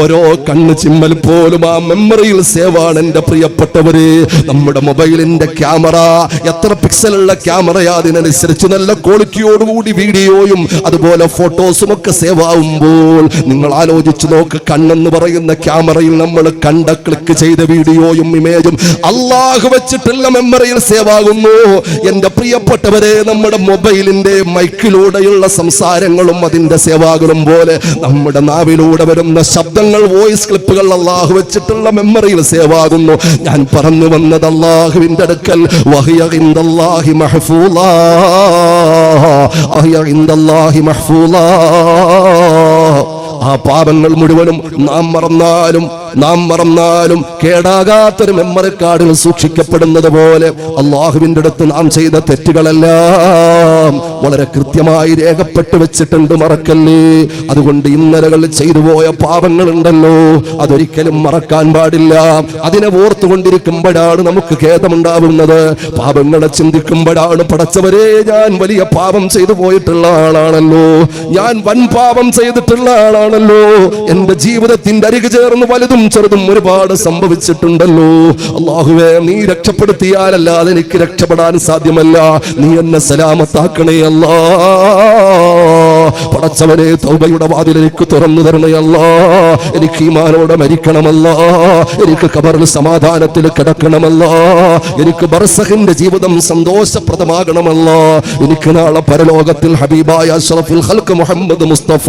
ഓരോ കണ്ണ് ചിമ്മൽ പോലും ആ മെമ്മറിയിൽ സേവാണ് എന്റെ പ്രിയപ്പെട്ടവര്. നമ്മുടെ മൊബൈലിന്റെ ക്യാമറ എത്ര പിക്സലുള്ള ക്യാമറയാ അതിനനുസരിച്ച് നല്ല ക്വാളിറ്റിയോടുകൂടി വീഡിയോയും അതുപോലെ ഫോട്ടോസും ഒക്കെ സേവ് ആവുമ്പോൾ നിങ്ങൾ ആലോചിച്ച് നോക്ക് കണ്ണെന്ന് പറയുന്ന ക്യാമറയിൽ നമ്മൾ കണ്ട ക്ലിക്ക് ചെയ്ത വീഡിയോയും ഇമേജും അള്ളാഹു വെച്ചിട്ടുള്ള മെമ്മറിയിൽ സേവാകുന്നു. എന്റെ പ്രിയപ്പെട്ടവരെ നമ്മുടെ മൊബൈലിന്റെ മൈക്കിലൂടെയുള്ള സംസാരങ്ങളും അതിന്റെ സേവാകളും പോലെ നമ്മുടെ നാവിലൂടെ വരുന്ന ശബ്ദങ്ങൾ വോയിസ് ക്ലിപ്പുകൾ അള്ളാഹു വെച്ചിട്ടുള്ള മെമ്മറിയിൽ സേവ് ആകുന്നു. ഞാൻ പറഞ്ഞു വന്നത് അള്ളാഹുവിന്റെ അടുക്കൽ. മഹഫൂല. മഹഫൂല. ആ പാപങ്ങൾ മുഴുവനും നാം മറന്നാലും നാം മറന്നാലും കേടാകാത്തൊരു മെമ്മറി കാർഡിൽ സൂക്ഷിക്കപ്പെടുന്നത് പോലെ അള്ളാഹുവിന്റെ അടുത്ത് നാം ചെയ്ത തെറ്റുകളെല്ലാം വളരെ കൃത്യമായി രേഖപ്പെട്ട് വെച്ചിട്ടുണ്ട് മറക്കല്ലേ? അതുകൊണ്ട് ഇന്നലകളിൽ ചെയ്തു പോയ പാപങ്ങളുണ്ടല്ലോ അതൊരിക്കലും മറക്കാൻ പാടില്ല. അതിനെ ഓർത്തുകൊണ്ടിരിക്കുമ്പോഴാണ് നമുക്ക് ഖേദമുണ്ടാവുന്നത്. പാപങ്ങളെ ചിന്തിക്കുമ്പോഴാണ് പടച്ചവരെ ഞാൻ വലിയ പാപം ചെയ്തു പോയിട്ടുള്ള ആളാണല്ലോ. ഞാൻ വൻ പാപം ചെയ്തിട്ടുള്ള ആളാണല്ലോ. എന്റെ ജീവിതത്തിന്റെ അരികു ചേർന്ന് വലുതും ചെറുതും ഒരുപാട് സംഭവിച്ചിട്ടുണ്ടല്ലോ. അള്ളാഹുവേ നീ രക്ഷപ്പെടുത്തിയാലല്ലാതെ എനിക്ക് രക്ഷപ്പെടാൻ സാധ്യമല്ല. നീ എന്നെ സലാമത്താക്കണേ അല്ലാ. പടച്ചവനെ തൗബയുടെ വാതിൽ എനിക്ക് തുറന്നു തരണേ അല്ലാ. എനിക്ക് ഈമാനോടെ മരിക്കണമല്ല. എനിക്ക് കബറിൽ സമാധാനത്തിൽ കിടക്കണമല്ല. എനിക്ക് ബർസഹിന്റെ ജീവിതം സന്തോഷപ്രദമാകണമല്ല. എനിക്ക് നാളെ പരലോകത്തിൽ ഹബീബായ അഷ്റഫുൽ ഹൽക്ക് മുഹമ്മദ് മുസ്തഫ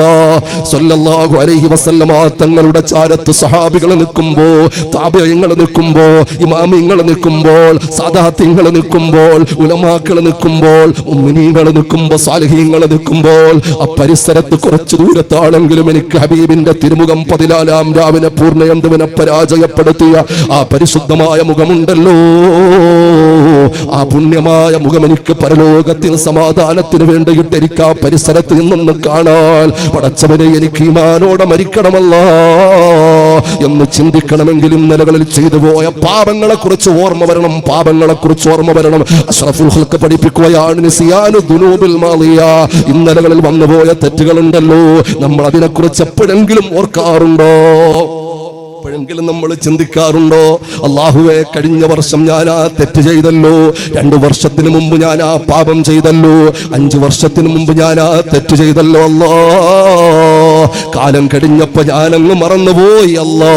സല്ലല്ലാഹു അലൈഹി വസല്ലമ തങ്ങളുടെ ചാരത്ത് സഹാബികൾ നിൽക്കുമ്പോ താപയങ്ങൾ നിൽക്കുമ്പോ ഇമാമിങ്ങൾ നിൽക്കുമ്പോൾ സദാത്യങ്ങൾ നിൽക്കുമ്പോൾ ഉലമാക്കൾ നിൽക്കുമ്പോൾ ഉമ്മിനീങ്ങൾ നിൽക്കുമ്പോൾ സാലഹീങ്ങൾ നിൽക്കുമ്പോൾ ആ പരിസരത്ത് കുറച്ചു ദൂരത്താണെങ്കിലും എനിക്ക് ഹബീബിന്റെ തിരുമുഖം പതിനാലാം രാവിലെ പൂർണയന്തുവിനെ പരാജയപ്പെടുത്തിയ ആ പരിശുദ്ധമായ മുഖമുണ്ടല്ലോ. ആ പുണ്യമായ മുഖം എനിക്ക് പരലോകത്തിൽ സമാധാനത്തിന് വേണ്ടിയിട്ട് ആ പരിസരത്ത് നിന്നൊന്ന് കാണാൻ പടച്ചവനെ എനിക്ക് ഈമാനോടെ മരിക്കണമല്ല എന്ന് ചിന്തിക്കണമെങ്കിൽ ഇന്നലകളിൽ ചെയ്തു പോയ പാപങ്ങളെ കുറിച്ച് ഓർമ്മ വരണം പാപങ്ങളെ കുറിച്ച് ഓർമ്മ വരണം. അഷ്റഫുൽ ഹൽക്ക് പഠിപ്പിക്കുകയാണ് ഇന്നലകളിൽ വന്നുപോയ തെറ്റുകളുണ്ടല്ലോ നമ്മൾ അതിനെക്കുറിച്ച് എപ്പോഴെങ്കിലും ഓർക്കാറുണ്ടോ? എപ്പോഴെങ്കിലും നമ്മൾ ചിന്തിക്കാറുണ്ടോ? അള്ളാഹുവെ കഴിഞ്ഞ വർഷം ഞാൻ ആ തെറ്റ് ചെയ്തല്ലോ. രണ്ടു വർഷത്തിന് മുമ്പ് ഞാൻ ആ പാപം ചെയ്തല്ലോ. അഞ്ചു വർഷത്തിന് മുമ്പ് ഞാൻ ആ തെറ്റ് ചെയ്തല്ലോ. അല്ലോ കാലം കഴിഞ്ഞപ്പോ ഞാനങ്ങ് മറന്നുപോയി. അല്ലോ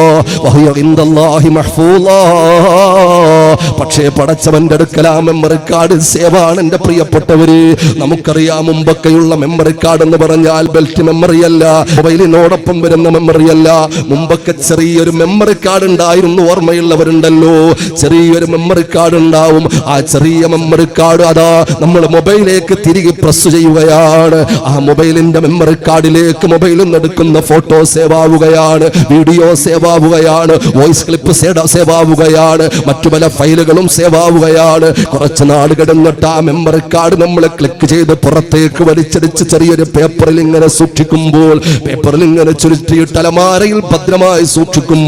പക്ഷേ പടച്ചവന്റെ അടുക്കലാ മെമ്മറി കാർഡ് സേവാണ് എന്റെ പ്രിയപ്പെട്ടവര്. നമുക്കറിയാം മുമ്പൊക്കെയുള്ള മെമ്മറി കാർഡ് എന്ന് പറഞ്ഞാൽ ബെൽറ്റ് മെമ്മറി അല്ല. മൊബൈലിനോടൊപ്പം വരുന്ന മെമ്മറി അല്ല. മുമ്പൊക്കെ ചെറിയൊരു മെമ്മറി കാർഡ് ഉണ്ടായിരുന്നു ഓർമ്മയുള്ളവരുണ്ടല്ലോ. ചെറിയൊരു മെമ്മറി കാർഡ് ഉണ്ടാവും. ആ ചെറിയ മെമ്മറി കാർഡ് അതാ നമ്മൾ മൊബൈലിലേക്ക് തിരികെ പ്രസ് ചെയ്യുകയാണ്. ആ മൊബൈലിന്റെ മെമ്മറി കാർഡിലേക്ക് മൊബൈലിൽ നിന്ന് എടുക്കുന്ന ഫോട്ടോ സേവ് ആവുകയാണ് വീഡിയോ സേവ് ആവുകയാണ് വോയിസ് ക്ലിപ്പ് സേവ് ആവുകയാണ് മറ്റു പല ഫയലുകളും സേവ് ആവുകയാണ്. കുറച്ച് നാട് കിടന്നിട്ട് ആ മെമ്മറി കാർഡ് നമ്മൾ ക്ലിക്ക് ചെയ്ത് പുറത്തേക്ക് വലിച്ചടിച്ച് ചെറിയൊരു പേപ്പറിൽ ഇങ്ങനെ സൂക്ഷിക്കുമ്പോൾ പേപ്പറിൽ ഇങ്ങനെ ചുരുട്ടിയിട്ട് അലമാരയിൽ ഭദ്രമായി സൂക്ഷിക്കുമ്പോൾ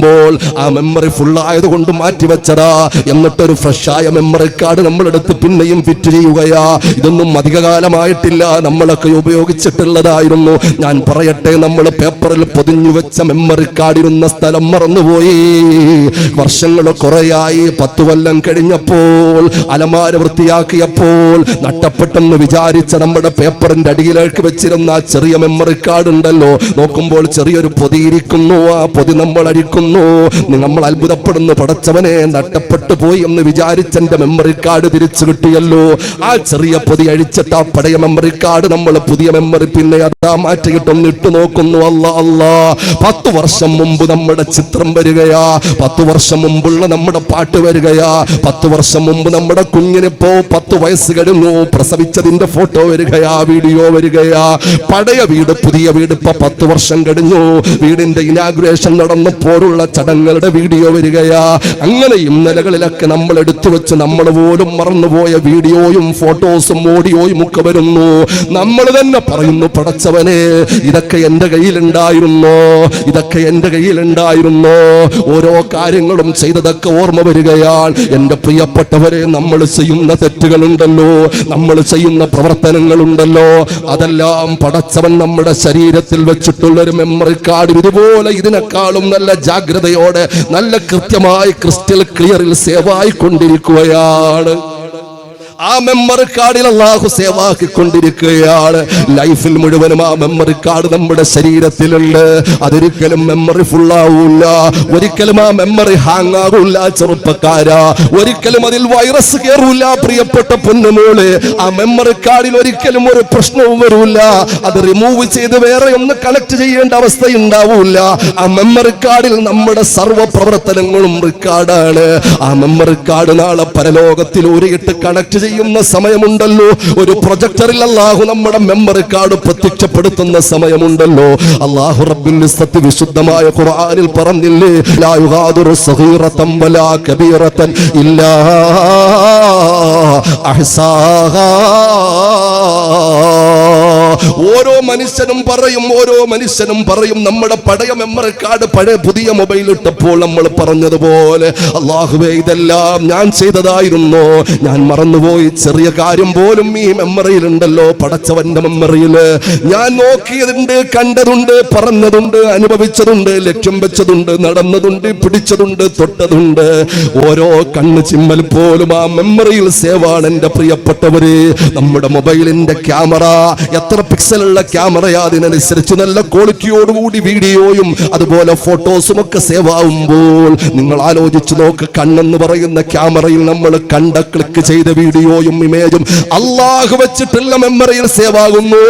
ആ മെമ്മറി ഫുൾ ആയതുകൊണ്ട് മാറ്റിവെച്ചതാ എന്നിട്ടൊരു ഫ്രഷായ മെമ്മറി കാർഡ് നമ്മളെടുത്ത് പിന്നെയും ഫിറ്റ് ചെയ്യുകയാ. ഇതൊന്നും അധികകാലമായിട്ടില്ല. നമ്മളൊക്കെ ഉപയോഗിച്ചിട്ടുള്ളതായിരുന്നു. ഞാൻ പറയട്ടെ നമ്മൾ പേപ്പറിൽ പൊതിഞ്ഞു വെച്ച മെമ്മറി കാർഡ് ഇരുന്ന സ്ഥലം മറന്നുപോയി. വർഷങ്ങൾ കുറയായി. പത്തു കൊല്ലം കഴിഞ്ഞപ്പോൾ അലമാര വൃത്തിയാക്കിയപ്പോൾ നട്ടപ്പെട്ടെന്ന് വിചാരിച്ച നമ്മുടെ പേപ്പറിന്റെ അടിയിലേക്ക് വെച്ചിരുന്ന ചെറിയ മെമ്മറി കാർഡ് ഉണ്ടല്ലോ. നോക്കുമ്പോൾ ചെറിയൊരു പൊതിയിരിക്കുന്നു ആ പൊതി നമ്മൾ അഴിക്കുന്നു നമ്മൾ അത്ഭുതപ്പെടുന്നു. പടച്ചവനെ നട്ടപ്പെട്ടു പോയി എന്ന് വിചാരിച്ച എന്റെ മെമ്മറി കാർഡ് തിരിച്ചു കിട്ടിയല്ലോ. ആ ചെറിയ പൊതി അഴിച്ചിട്ട് ആ പഴയ മെമ്മറി കാർഡ് നമ്മൾ പുതിയ മെമ്മറി പിന്നെ അതാ മാറ്റിയിട്ടൊന്ന് ഇട്ടു നോക്കുന്നു. അല്ല അല്ല. പത്ത് വർഷം മുമ്പ് നമ്മുടെ ചിത്രം വരികയാ. പത്ത് വർഷം മുമ്പുള്ള നമ്മുടെ പാട്ട് വരികയാ. പത്ത് വർഷം മുമ്പ് നമ്മുടെ കുഞ്ഞിനിപ്പോ പത്ത് വയസ്സ് കഴിഞ്ഞു. പ്രസവിച്ചതിന്റെ ഫോട്ടോ വരികയാ വീഡിയോ വരികയാ. പഴയ വീട് പുതിയ വീട് ഇപ്പൊ പത്ത് വർഷം കഴിഞ്ഞു. വീടിന്റെ ഇനാഗ്രേഷൻ നടന്നപ്പോൾ ചിലപ്പോഴുള്ള ചടങ്ങുകളുടെ വീഡിയോ വരികയാ. അങ്ങനെ ഇന്നലകളിലൊക്കെ നമ്മൾ എടുത്തു വെച്ച് നമ്മൾ പോലും മറന്നുപോയ വീഡിയോയും ഫോട്ടോസും ഓഡിയോയും ഒക്കെ വരുന്നു. നമ്മൾ തന്നെ പറയുന്നു പടച്ചവനെ ഇതൊക്കെ എന്റെ കയ്യിലുണ്ടായിരുന്നോ? ഇതൊക്കെ എന്റെ കയ്യിലുണ്ടായിരുന്നോ? ഓരോ കാര്യങ്ങളും ചെയ്തതൊക്കെ ഓർമ്മ വരികയാൽ എന്റെ പ്രിയപ്പെട്ടവരെ നമ്മൾ ചെയ്യുന്ന തെറ്റുകളുണ്ടല്ലോ. നമ്മൾ ചെയ്യുന്ന പ്രവർത്തനങ്ങളുണ്ടല്ലോ. അതെല്ലാം പടച്ചവൻ നമ്മുടെ ശരീരത്തിൽ വെച്ചിട്ടുള്ളൊരു മെമ്മറി കാർഡ് ഇതുപോലെ ഇതിനേക്കാളും നല്ല ജാഗ്രതയോടെ നല്ല കൃത്യമായി ക്രിസ്റ്റൽ ക്ലിയറിൽ സേവായി കൊണ്ടിരിക്കുകയാണ് ആ മെമ്മറി കാർഡിൽ അള്ളാഹു സേവാക്കിക്കൊണ്ടിരിക്കുകയാണ്. ലൈഫിൽ മുഴുവനും ആ മെമ്മറി കാർഡ് നമ്മുടെ ശരീരത്തിലുണ്ട്. അതൊരിക്കലും മെമ്മറി ഫുൾ ആവൂല ഒരിക്കലും ആ മെമ്മറി ഹാങ് ആകൂല ചെറുപ്പക്കാരാ. ഒരിക്കലും അതിൽ വൈറസ് കയറൂല പ്രിയപ്പെട്ട പൊന്നുമോൾ. ആ മെമ്മറി കാർഡിൽ ഒരിക്കലും ഒരു പ്രശ്നവും വരൂല. അത് റിമൂവ് ചെയ്ത് വേറെ ഒന്ന് കണക്ട് ചെയ്യേണ്ട അവസ്ഥ ഉണ്ടാവൂല ആ മെമ്മറി കാർഡിൽ നമ്മുടെ സർവ പ്രവർത്തനങ്ങളും റിക്കാർഡാണ് ആ മെമ്മറി കാർഡ് നാളെ പരലോകത്തിൽ ഊരിയിട്ട് കണക്ട് ചെയ്യുന്ന സമയമുണ്ടല്ലോ. ഒരു പ്രൊജക്ടറിൽ അള്ളാഹു നമ്മുടെ മെമ്മറി കാർഡ് പ്രത്യക്ഷപ്പെടുത്തുന്ന സമയമുണ്ടല്ലോ. അള്ളാഹു റബ്ബിൽ വിശുദ്ധമായ ഖുർആനിൽ പറഞ്ഞില്ലേ ഇല്ലാ ഓരോ മനുഷ്യനും പറയും ഓരോ മനുഷ്യനും പറയും നമ്മുടെ പഴയ മെമ്മറി കാർഡ് പഴയ പുതിയ മൊബൈൽ ഇട്ടപ്പോൾ നമ്മൾ പറഞ്ഞതുപോലെ അള്ളാഹുവേ ഇതെല്ലാം ഞാൻ ചെയ്തതായിരുന്നു. ഞാൻ മറന്നുപോയി. ചെറിയ കാര്യം പോലും ഈ മെമ്മറിയിൽ ഉണ്ടല്ലോ പടച്ചവന്റെ മെമ്മറിയിൽ ഞാൻ നോക്കിയതുണ്ട് കണ്ടതുണ്ട് പറഞ്ഞതുണ്ട് അനുഭവിച്ചതുണ്ട് ലക്ഷ്യം വെച്ചതുണ്ട് നടന്നതുണ്ട് പിടിച്ചതുണ്ട് തൊട്ടതുണ്ട്. ഓരോ കണ്ണ് ചിമ്മൽ പോലും ആ മെമ്മറിയിൽ സേവാണ് എന്റെ പ്രിയപ്പെട്ടവര്. നമ്മുടെ മൊബൈലിന്റെ ക്യാമറ എത്ര പിക്സലുള്ള ക്യാമറയാ അതിനനുസരിച്ച് നല്ല ക്വാളിറ്റിയോടുകൂടി വീഡിയോയും അതുപോലെ ഫോട്ടോസും ഒക്കെ സേവ് ആവുമ്പോൾ നിങ്ങൾ ആലോചിച്ച് നോക്ക് കണ്ണെന്ന് പറയുന്ന ക്യാമറയിൽ നമ്മൾ കണ്ട ക്ലിക്ക് ചെയ്ത വീഡിയോയും ഇമേജും അള്ളാഹു വെച്ചിട്ടുള്ള മെമ്മറിയിൽ സേവ് ആകുന്നു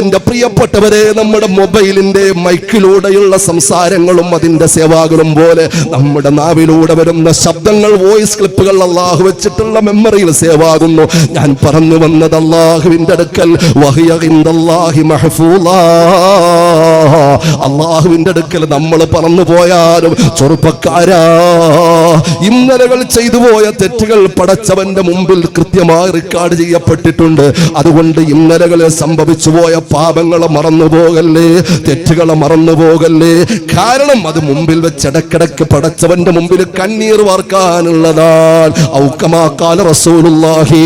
എന്റെ പ്രിയപ്പെട്ടവരെ നമ്മുടെ മൊബൈലിന്റെ മൈക്കിലൂടെയുള്ള സംസാരങ്ങളും അതിന്റെ സേവാകളും പോലെ നമ്മുടെ നാവിലൂടെ വരുന്ന ശബ്ദങ്ങൾ വോയിസ് ക്ലിപ്പുകൾ അള്ളാഹു വെച്ചിട്ടുള്ള മെമ്മറിയിൽ സേവാകുന്നു. ഞാൻ പറഞ്ഞു വന്നത് അള്ളാഹുവിന്റെ അടുക്കൽ. അള്ളാഹുവിന്റെ അടുക്കൽ നമ്മൾ പറന്നു പോയാലും ചെറുപ്പക്കാരാ. ഇന്നലകൾ ചെയ്തു പോയ തെറ്റുകൾ പടച്ചവന്റെ മുമ്പിൽ കൃത്യമായി റെക്കോർഡ് ചെയ്യപ്പെട്ടിട്ടുണ്ട്. അതുകൊണ്ട് ഇന്നലകളിൽ സംഭവിച്ചു പോയ പാപങ്ങളെ മറന്നു പോകല്ലേ തെറ്റുകളെ മറന്നു പോകല്ലേ കാരണം അത് മുമ്പിൽ വെച്ച് ഇടക്കിടക്ക് പടച്ചവന്റെ മുമ്പിൽ കണ്ണീർ വാർക്കാനുള്ളതാണ്. ഔക്കമാക്കാല റസൂലുള്ളാഹി.